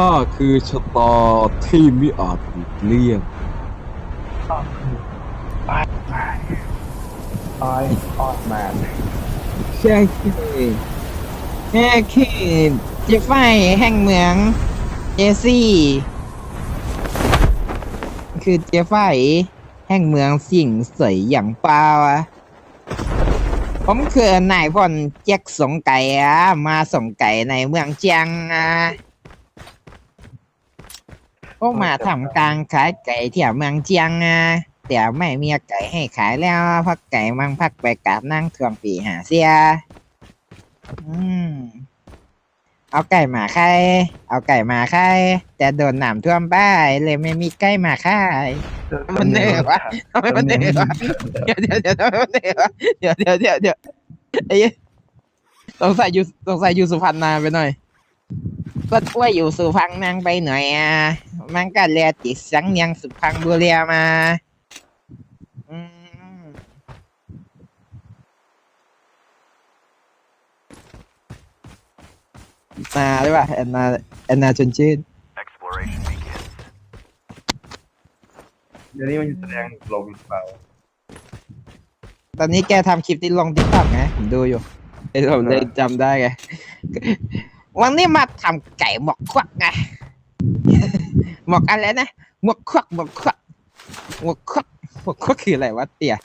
ข้าคือชะตาที่มิอาจหลีกเลี่ยงออยออดแมนแค่คือแค่คือเจฟไฟแห่งเมืองเจซี่ คือเจฟไฟแห่งเมืองสิ่งเสยอย่างเปล่าอะผมคือนายพลแจ็คสงไก่อะมาส่งไก่ในเมืองเจียงอะ กมาทำกลางขายไก่ที่ยวเมืองเจียงอะแต่ไม่มีไก่ให้ขายแล้วพราะไก่มังพักไปกับนั่งทวงปีหาเสีย อืม เอาไก่มาขายเอาไก่มาขายแต่โดนหน้ำท่วมบ้ายเลยไม่มีไก่มาขายมันเหนื่อยวะทำไมมันเหนื่อยวะเดี๋ยวเดี๋ยวเดี๋ยวทำไมมันเหนื่อยวะเดี๋ยวเดี๋ยวเดี๋ยวเดี๋ยวไอ้เหี้ยสงสัยอยู่สงสัยอยู่สุพรรณนาไปหน่อย ก็ว่าอยู่สุพรรณนางไปหน่อยอะมันก็เรียกติดสังยังสุพรรณบุรีมาอืมนาหรือเปล่าแอนนาแอนนาชวนชื่น Exploration begins. เดี๋ยวนี้มันจะแสดงลงหรือเปล่าตอนนี้แกทำคลิปที่ลงติ๊กต็อกไงผมดูอยู่ไอ้ผมเลยจำได้ไง วันนี้มาทำไก่หมกควักไงหมกอะไรนะหมกควักหมกควักหมกควักหมกควักคืออะไรวะเตี่ย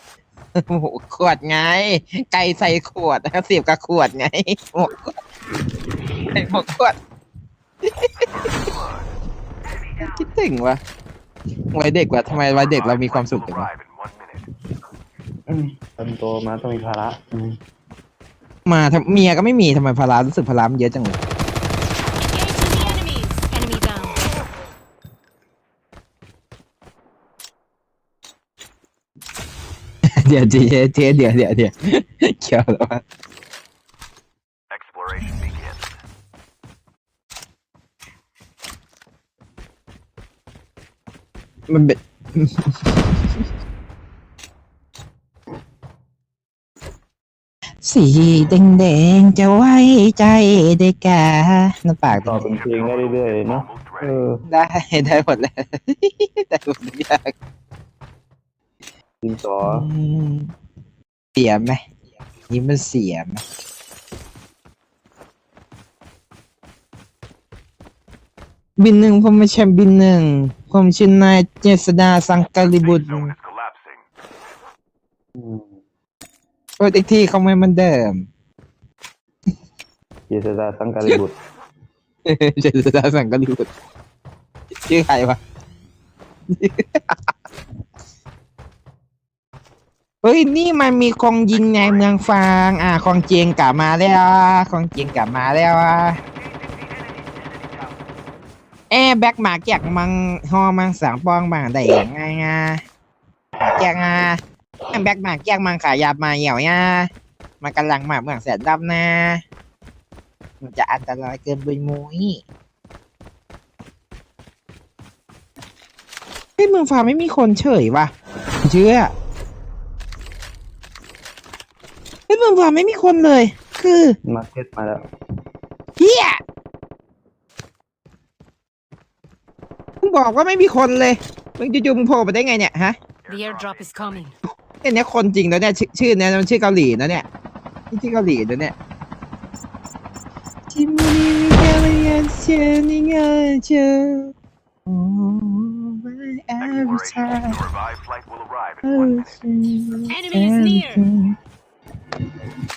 หมกขวดไง ไก่ใส่ขวดนะครับเสียบกับขวดไงหมกขวดไก่หมกขวดคิดถึงวะวัยเด็กว่ะทำไมวัยเด็กเรามีความสุข Will จังวะ arrive in one minute. อืมตอนโตมาต้องมีภาระอืมมาทำเมียก็ไม่มีทำไมภาระรู้สึกภาระมันเยอะจังเลย Engaging the enemies. Enemy down. เดี๋ยวเจ๊เจ๊เดี๋ยวเดี๋ยวเดี๋ยวเกี่ยวแล้ววะ Exploration begins. มันเป็น สีแดงแดงๆจะไว้ใจได้กาน้ำปากต่อเป็นเพลงได้เรื่อยๆเนาะ Almost เอ ready. อ ได้ได้หมดเลย ได้หมดทุกอย่าง ดินสออืมเสียไหมนี่มันเสียไหมบินหนึ่งผมไม่ใช่บินหนึ่งผมชื่อนายเจษดาสังกาลิบุต Safe ร zone is collapsing. อืมโปรเจกที่เขาไม่เหมันเดิมเจษดาสังการิบุตรเจษดาสังกาลิบุตรชื่อใครวะ เฮ้ยนี่มันมีคงยิงในเมืองฟาง อ่าคงเจียงกลับมาแล้วคงเจียงกลับมาแล้วเอ๊ะแบ็กมาแจกมังฮอมังสังปองบางได้ยังไงงาแจกงาแบ็กมาแจกมังขายาบมาเหี่ยวย่ามันกำลังมาเมืองแสนดำนะ มันจะอันตรายเกินไปมุ้ยเฮ้ยเมืองฟ้าไม่มีคนเฉยว่ะเชื่อ เฮ้ยเมืองฟ้าไม่มีคนเลย คือมาเก็ตมาแล้วเฮียมึงบอกว่าไม่มีคนเลยมึงจู่ๆมึงโผล่มาได้ไงเนี่ยฮะ The airdrop is coming. เอ้ยเนี่ยคนจริงแล้วเนี่ยชื่อชื่อเนี่ยมันชื่อเกาหลีนะเนี่ยนี่ชื่อเกาหลีนะเนี่ยจิมูนิมิเกลยันเชนิงาเจอ Oh my every Exploration. time The revived flight will arrive in one minute. Enemy is near.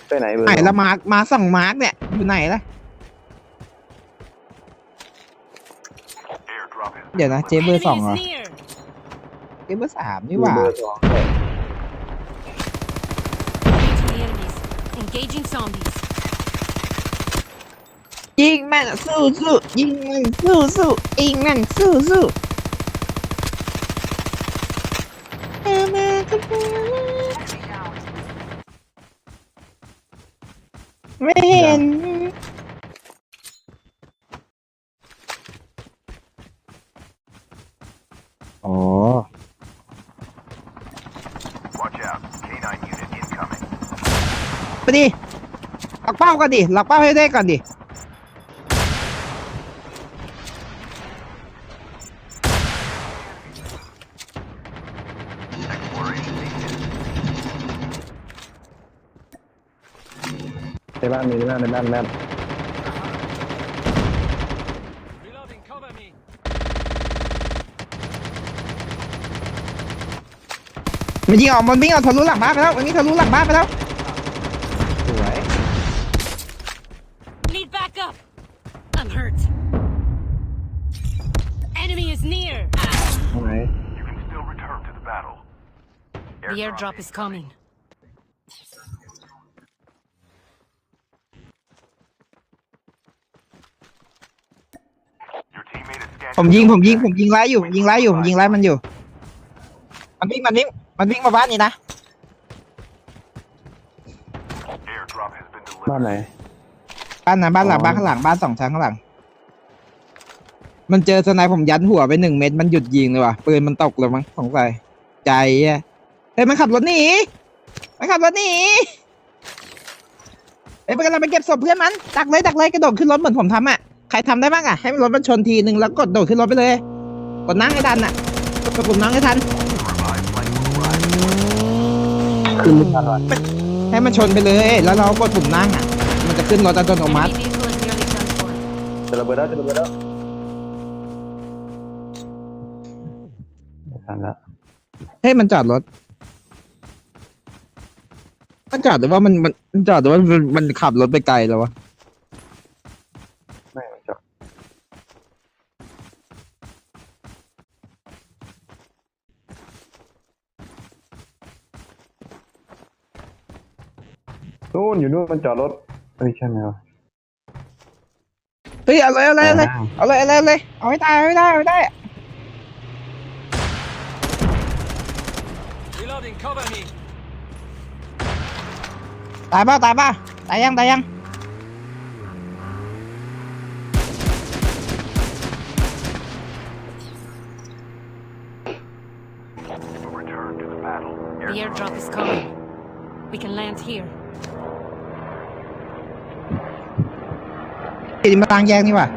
ไปไหนเบอร์ไหนสองละมาร์กมาสองมาร์กเนี่ยอยู่ไหนละ Airdrop is เดี๋ยวนะเจเบอ Enemy ร์สองเหรอ is near. เจเบอร์สามนี่หว่าเบอร์สองเลย Engaging the enemies. Engaging zombies. ยิงมันสู้สู้ยิงมันสู้สู้ยิงมันสู้สู้เอามาก็พอ ไม่เห็น อ๋อ Watch out. K9 unit incoming. ไปดิหลักเป้ากันดิหลักเป้าให้ได้ก่อนดิ บ้านมีในบ้านในบ้านในบ้าน Reloading, cover me. มันยิงออกมันวิ่งออกทะลุหลังบ้านไปแล้วมันวิ่งทะลุหลังบ้านไปแล้วสวย Need backup. I'm hurt. Enemy is near. ตรงไหน You can still return to the battle. The airdrop is coming. ผมยิงผมยิงผมยิงไล่อยู่ผมยิงไล่อยู่ผมยิงไล่มันอยู่ มันวิ่งมันวิ่งมันวิ่งมาบ้านนี้นะ Airdrop has been บ้าน delivered. ไหนบ้านนะบ้านหลังอ๋อบ้านข้างหลังบ้านสองชั้นข้างหลัง มันเจอสไนป์ผมยัดหัวไปหนึ่งเม็ดมันหยุดยิงเลยว่ะปืนมันตกเลยมั้งสงสัยใจอะเฮ้ยมันขับรถหนีมันขับรถหนีเฮ้ยมันกำลังไปเก็บศพเพื่อนมันดักเลยดักเลยกระโดดขึ้นรถเหมือนผมทำอะ ใครทำได้บ้างอะ ให้รถมันชนทีนึงแล้วกดโดดขึ้นรถไปเลย กดนั่งให้ทันอะ กดปุ่มนั่งให้ทัน Revive flight will arrive. ขึ้นไม่ทันวะให้มันชนไปเลย แล้วเรากดปุ่มนั่งอะ มันจะขึ้นรถอัตโนมัติ Enemy vehicle is nearly done for. จะระเบิดแล้วจะระเบิดแล้วไม่ทันแล้วเฮ้ยมันจอดรถ มันจอดหรือว่ามันมันมันจอดหรือว่ามันมันขับรถไปไกลแล้ววะ ไม่มันจอดนู่น อยู่นู่นมันจอดรถเอ้ยใช่ไหมวะเฮ้ยเอาเลยเอาเลยเอาเลยเอาเลยเอาเลยเอาเลยเอาให้ตายเอาให้ได้เอาให้ได้ Reloading, cover me. ตายเปล่าตายเปล่าตายยังตายยัง Return to the battle. The airdrop is coming. We can land here. ติดมาทางแยกนี่ว่ะ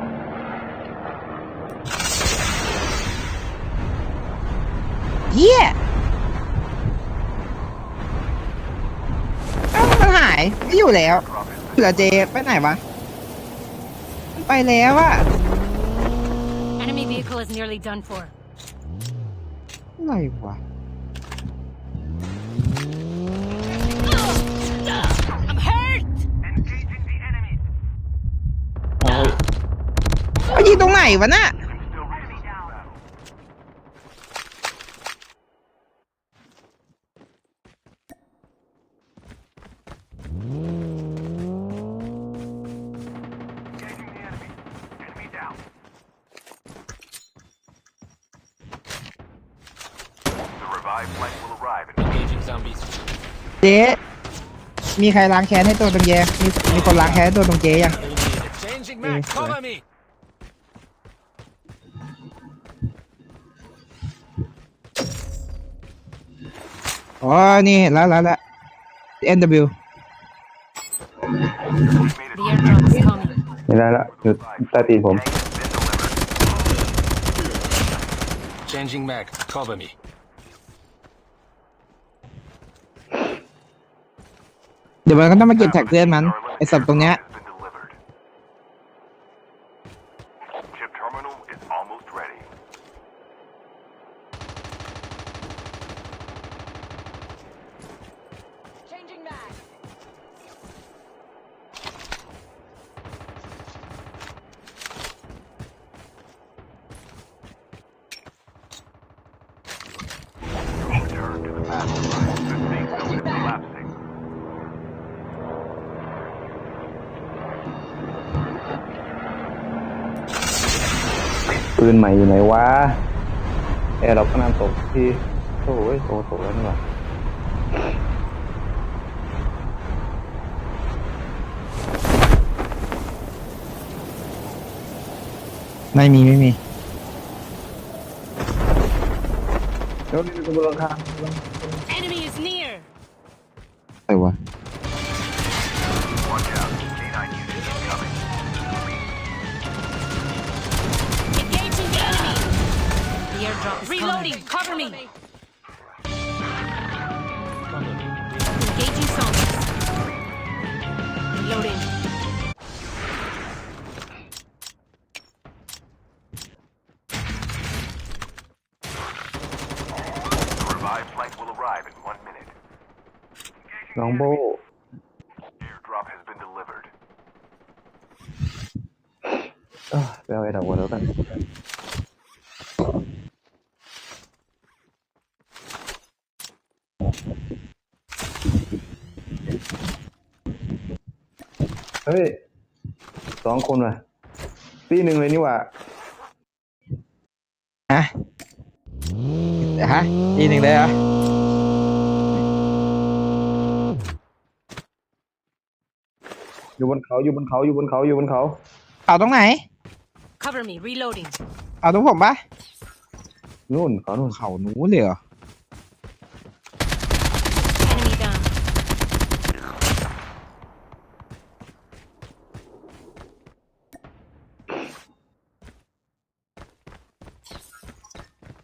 เฮียเอ้ามันหายไม่อยู่แล้วเหลือเจไปไหนวะมันไปแล้วอะ Enemy vehicle is nearly done for. อะไรวะ ตรงไหนวะน่ะ You can still return to the battle. 'The revived flight will arrive in Engaging zombies. เจ๊มีใครล้างแค้นให้ตัวตรงเจมีมีคนล้างแค้นให้ตัวตรงเจยัง Changing mag, cover me. อ๋อ นี่เห็นแล้วแล้วแล้ว NW The airdrop is coming. ไม่ได้ละหยุดใต้ตีนผม Changing mag, cover me. เดี๋ยวมันก็ต้องมาเก็บแท็กเพื่อนมัน ไอ้สัตว์ตรงเนี้ย ปืนใหม่อยู่ไหนวะแอร์เราก็นำตกที่โอ้ยโตตกแล้วนี่หว่าไม่มีไม่มีเดี๋ยวนี่ดูบนหลังคา Reloading. Coming. Cover me. Engaging zombies. Reloading. The revived flight will arrive in one minute. Longbow. Airdrop has been delivered. 啊，不要给他，我都干。 เฮ้ยสองคนว่ะตีหนึ่งเลยนี่หว่าฮะเดี๋ยวฮะอีกหนึ่งเลยเหรออยู่บนเขาอยู่บนเขาอยู่บนเขาอยู่บนเขา เอาตรงไหน Cover me. Reloading. เอาตรงผมปะนู่นเขานู่น เขาหนูเลยเหรอ Enemy down.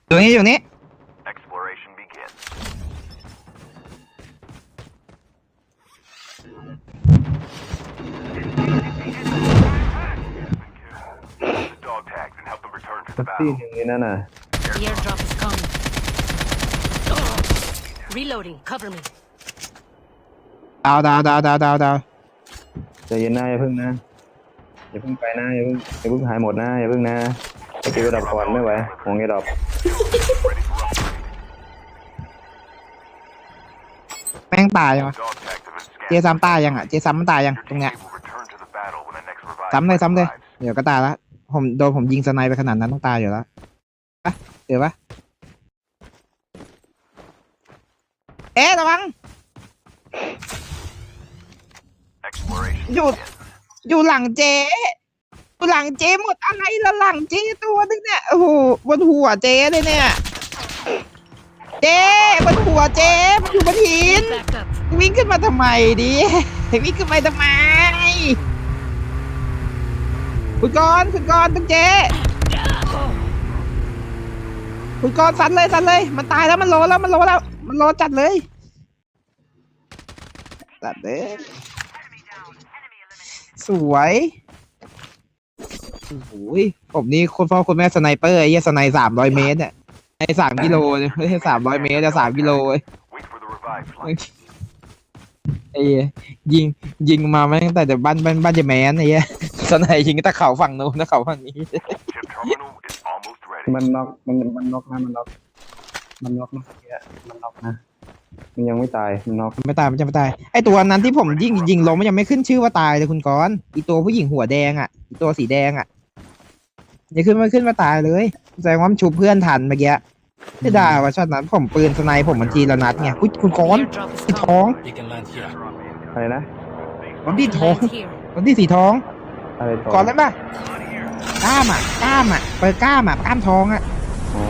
ตรงนี้อยู่นี้ Exploration begins. The dog tags and help them return to สั the กตี battle. หนึ่งนี่นั่นน่ะ The airdrop is coming. Reloading. Cover me. ดาวดาวดาวดาวดาวดาวใจเย็นนะอย่าเพิ่งนะอย่าเพิ่งไปนะอย่าเพิ่งอย่าเพิ่งหายหมดนะอย่าเพิ่งนะไปเก็บระดับก่อนไม่ไหวห่วงไอ้ดอ งตายยังวะเจซ้ำตายยังอะเจซ้ำมันตายยังตรงเนี้ยซ้ำเลยซ้ำเลย เดี๋ยวก็ตายละผมโดนผมยิงสไนไปขนาดนั้นต้องตายอยู่แล้วอะเดี๋ยวปะเอ๊ะระวัง Exploration หยุดอยู่หลังเจอยู่หลังเจหมดอะไรละหลังเจตัวนึงเนี่ยโอ้โหบนหัวเจเลยเนี่ย เจ๊บนหัวเจ๊มันอยู่บนหิน Back up. วิ่งขึ้นมาทำไมดิวิ่งขึ้นมาทำไม คุณกรณ์คุณกรณ์ต้งเจ๊คุณกรณ์สันเลยสันเลย มันตายแล้วมันโลแล้วมันโลแล้ว มันโลจัดเลยจัดเลยสวยโอ้โหยผมนี่คนพ่อคนแม่สไนเปอร์ไอ้เหี้ยสไนสามร้อยเมตรเนี่ย ไอ้สามกิโลเนี่ยไม่ใช่สามร้อยเมตรแต่สามกิโลเว้ย Wait for the revive flight. ไอ้เหี้ยยิงยิงมาไม่ตั้งแต่เดี๋ยวบ้านบ้านบ้านเจแมนไอ้เหี้ยสไนยิงตะเขาฝั่งนู้นตะเขาฝั่งนี้ Chip terminal is almost ready. มันน็อกมันมันน็อกนะมันน็อกมันน็อกนะเหี้ยมันน็อกนะ มันยังไม่ตายมันน็อกไม่ตายมันจะไม่ตายไอตัวนั้นที่ผมยิงยิงลงมันยังไม่ขึ้นชื่อว่าตายเลยคุณกรณ์อีตัวผู้หญิงหัวแดงอะอีตัวสีแดงอะ ยังขึ้นไม่ขึ้นมาตายเลยแสดงว่ามันชุบเพื่อนทันเมื่อกี้ไม่ได้ว่าช็อตนั้นผมปืนสไนผมมันทีละนัดไงอุ๊ยคุณก The รณ์ airdrop is ที่ท้อง coming. You can land here. อะไรนะคนที่ท้อง Land here. คนที่สีท้องอะไรต่อก่อนเลยป่ะกล้ามอะกล้ามอะเปิดกล้ามอะกล้ามท้องอะอ๋อ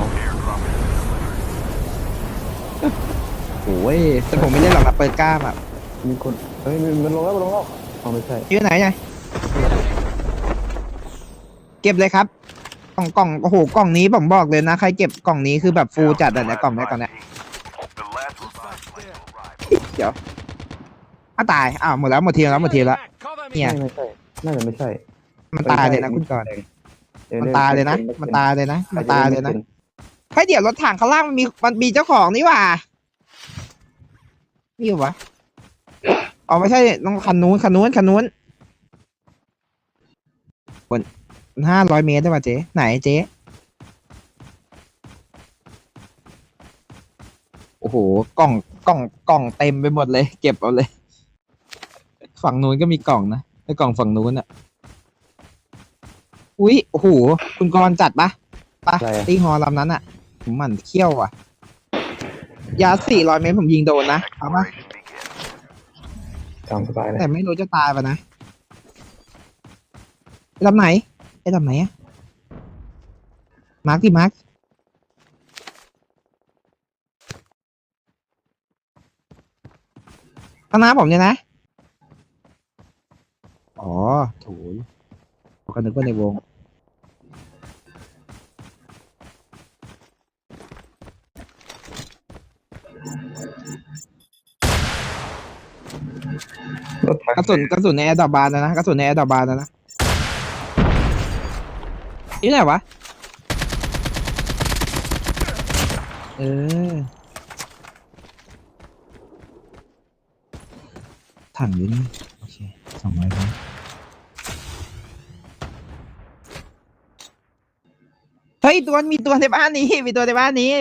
โอ้ยแต่ผมไม่เล่นหรอกนะเปิดกล้ามอะมีคนเฮ้ยมันมันลงแล้วมันลงแล้วอ๋อไม่ใช่อยู่ไหนไงเก็บเลยครับก ล่องกล่องโอ้โหกล่องนี้ผมบอกเลยนะ ใครเก็บกล่องนี้คือแบบฟูลจัดอะเนี่ยกล่องเนี้ยกล่องเนี้ย The last revive flight will arrive. เดี๋ยวอ้าวตายอ้าวหมดแล้วหมดทีแล้วหมดทีแล้ว Back, Cover me. เนี่ยไม่ไม่ใช่น่าจะไม่ใช่มันตายเลยนะคุณก่อนดี๋วมันดี๋วตายเลยนะดี๋วมันตายเลยนะ มันตายเลยนะดี๋วเฮ้ยเดี๋ยวรถถังข้างล่างมันมีมันมีเจ้าของนี่หว่านี่อยู่วะอ๋อไม่ใช่ต้องคันนู้นคันนู้นคันนู้นบน ห้าร้อยเมตรได้ป่ะเจ๊ไหนเจ๊โอ้โหกล่องกล่องกล่องเต็มไปหมดเลย เก็บเอาเลย ฝั่งนู้นก็มีกล่องนะไอ้กล่องฝั่งนู้นอะอุ๊ยโอ้โหคุณกรณ์จัดปะปะอะไรอะตีฮอลำนั้นอะผมหมั่นเขี้ยวอะ ยาสี่ร้อยเมตรผมยิงโดนนะเอาปะ Exploration begins. ตามสบายเลยแต่ไม่รู้จะตายปะนะไอ้ลำไหนไอ้ ลำไหนอะมาร์คที่มาร์คข้างหน้าผมเนี่ยนะ อ๋อโถูยก็นึกว่าในวง รถถังกระสุนกระสุนในแอร์ดรอปบานนะนะกระสุนในแอร์ดรอปบานนะนะ นี่ไหนวะ เออ ถังอยู่นี่ โอเคสองร้อยครับเฮ้ย ตัวมีตัวในบ้านนี้ มีตัวในบ้านนี้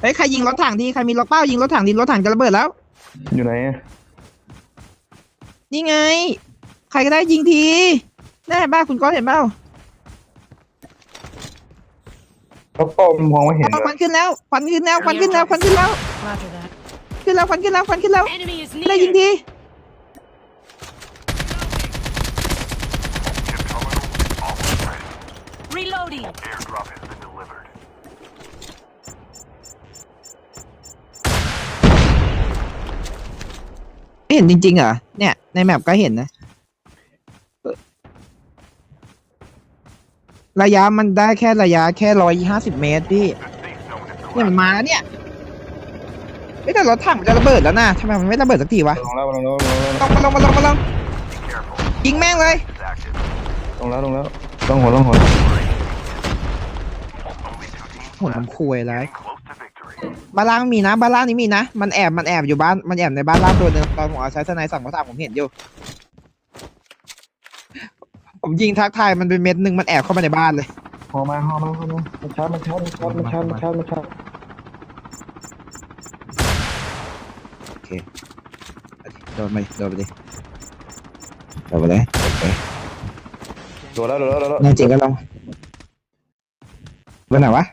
เฮ้ย ใครยิงรถถังทีใครมีรถเป้ายิงรถถังทีรถถังจะระเบิดแล้ว อยู่ไหนอะนี่ไง ใครก็ได้ยิงที ได้เห็นบ้าคุณก้อนเห็นเปล่าเขาป้อมมองไม่เห็นเอาเลควันยขึ้นแล้วควันขึ้นแล้วควันขึ้นแล้วควันขึ้นแล้ว Roger that. ขึ้นแล้วควันขึ้นแล้วควันขึ้นแล้ว Enemy is ได้ยิง near. ที Reloading. Airdrop has been delivered. ไม่เห็นจริงๆเหรอเนี่ยในแมปก็เห็นนะ ระยะมันได้แค่ระยะแค่ร้อยห้าสิบเมตรพี่ The safe zone is เนี่ยมันมาแล้วเนี่ยไม่แต่รถถังมันจะระเบิดแล้วนะทำไมมันไม่ระเบิดสักทีวะลงแล้วลงแล้วลงแล้วลงมาลงมาลงมาลง careful. ยิงแม่งเลย Is active. ลงแล้วลงแล้วลงหัวลงหัว Only two teams หุ่นน้ำคุยแล้ว getting close to victory. บ้านล่างมีนะบ้านล่างนี้มีนะ มันแอบมันแอบอยู่บ้านมันแอบในบ้านล่างตัวหนึ่งตอนผมเอาใช้สไนด์สั่งเขาถามผมเห็นอยู่ ผมยิงทักทายมันเป็นเม็ดหนึ่งมันแอบเข้ามาในบ้านเลย หอมาหอมาหอมามันชาร์จมันชาร์จมันชาร์จมันชาร์จมันชาร์จมันชาร์จโดนไปดิโดนไปดิโดนไปเลยโอเคโดนแล้วโดนแล้วโดนแล้วแน่จริงก็ลองไปไหนวะ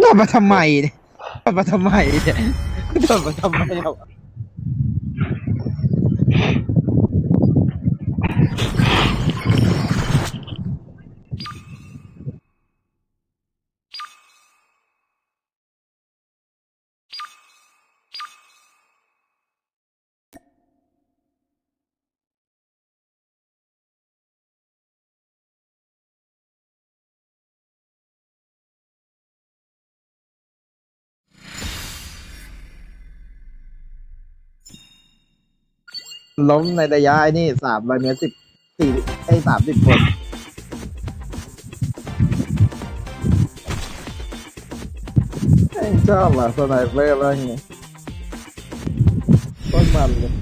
โดนมาทำไมเนี่ยโดนมาทำไมเนี่ยโดนมาทำไมเอา ล้มในระยะไอ้นี่สามร้อยเมตรสิบสี่ไอ้สามสิบคนชอบว่ะสไนเปอร์บ้างไงต้นมันเลย